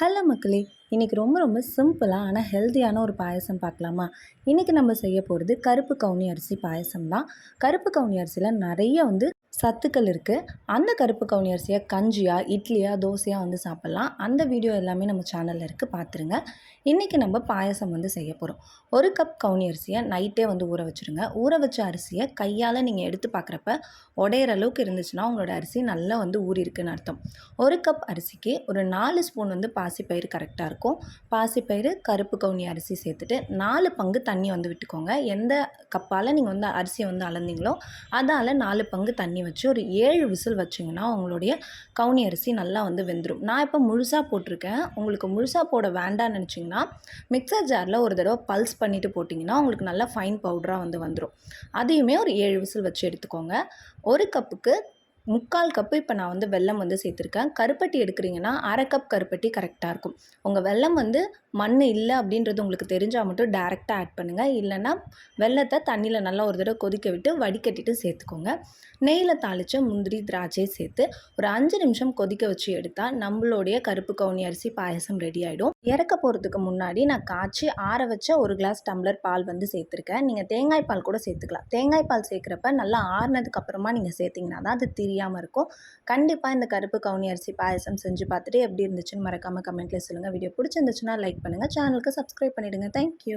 Hello மக்களே இன்றைக்கி ரொம்ப ரொம்ப சிம்பிளாக ஆனால் ஹெல்த்தியான ஒரு பாயசம் பார்க்கலாமா? இன்றைக்கி நம்ம செய்ய போகிறது கருப்பு கவுனி அரிசி பாயசம் தான். கருப்பு கவுனி அரிசியில் நிறைய வந்து சத்துக்கள் இருக்குது அந்த கருப்பு கவுனி அரிசியை கஞ்சியாக இட்லியாக தோசையாக வந்து சாப்பிட்லாம். அந்த வீடியோ எல்லாமே நம்ம சேனலில் இருக்குது பார்த்துருங்க. இன்றைக்கி நம்ம பாயசம் வந்து செய்ய போகிறோம் ஒரு கப் கவுனி அரிசியை நைட்டே வந்து ஊற வச்சுருங்க. ஊற வச்ச அரிசியை கையால் நீங்கள் எடுத்து பார்க்குறப்ப உடையிற அளவுக்கு இருந்துச்சுன்னா உங்களோட அரிசி நல்லா வந்து ஊறியிருக்குன்னு அர்த்தம். ஒரு கப் அரிசிக்கு ஒரு நாலு ஸ்பூன் வந்து பாசிப்பயிறு கரெக்டாக இருக்கும். பாசிப்பயிறு கருப்பு கவுனி அரிசி சேர்த்துட்டு நாலு பங்கு தண்ணி வந்து விட்டுக்கோங்க. எந்த கப்பால் நீங்கள் வந்து அரிசியை வந்து அளந்தீங்களோ அதால் நாலு பங்கு தண்ணி வச்சு ஒரு ஏழு விசில் வச்சிங்கன்னா உங்களுடைய கவுனி அரிசி நல்லா வந்து வெந்துடும் நான் இப்போ முழுசாக போட்டிருக்கேன். உங்களுக்கு முழுசாக போட வேண்டாம்னு நினச்சிங்கன்னா மிக்சர் ஜாரில் ஒரு தடவை பல்ஸ் பண்ணிவிட்டு போட்டிங்கன்னா உங்களுக்கு நல்லா ஃபைன் பவுடராக வந்து வந்துடும் அதையுமே ஒரு ஏழு விசில் வச்சு எடுத்துக்கோங்க. ஒரு கப்புக்கு முக்கால் கப்பு இப்போ நான் வந்து வெல்லம் வந்து சேர்த்துருக்கேன். கருப்பட்டி எடுக்கிறீங்கன்னா அரை கப் கருப்பட்டி கரெக்டாக இருக்கும். உங்கள் வெல்லம் வந்து மண் இல்லை அப்படின்றது உங்களுக்கு தெரிஞ்சால் மட்டும் டேரெக்டாக ஆட் பண்ணுங்கள் இல்லைன்னா வெள்ளத்தை தண்ணியில் நல்லா ஒரு தடவை கொதிக்க விட்டு வடிகட்டிட்டு சேர்த்துக்கோங்க. நெய்யில் தாளித்த முந்திரி திராட்சை சேர்த்து ஒரு அஞ்சு நிமிஷம் கொதிக்க வச்சு எடுத்தால் நம்மளுடைய கருப்பு கவுனி அரிசி பாயசம் ரெடி ஆகிடும் இறக்க போகிறதுக்கு முன்னாடி நான் காய்ச்சி ஆற வச்ச ஒரு கிளாஸ் டம்ளர் பால் வந்து சேர்த்துருக்கேன். நீங்கள் தேங்காய் பால் கூட சேர்த்துக்கலாம். தேங்காய் பால் சேர்க்குறப்ப நல்லா ஆறுனதுக்கு அப்புறமா நீங்கள் சேர்த்திங்கன்னா தான் அது தெரியாமல் இருக்கும். கண்டிப்பாக இந்த கருப்பு கவுனி அரிசி பாயசம் செஞ்சு பார்த்துட்டு எப்படி இருந்துச்சுன்னு மறக்காமல் கமெண்ட்டில் சொல்லுங்கள் வீடியோ பிடிச்சிருந்துச்சுன்னா லைக் பண்ணுங்கள் சேனலுக்கு சப்ஸ்கிரைப் பண்ணிவிடுங்க தேங்க்யூ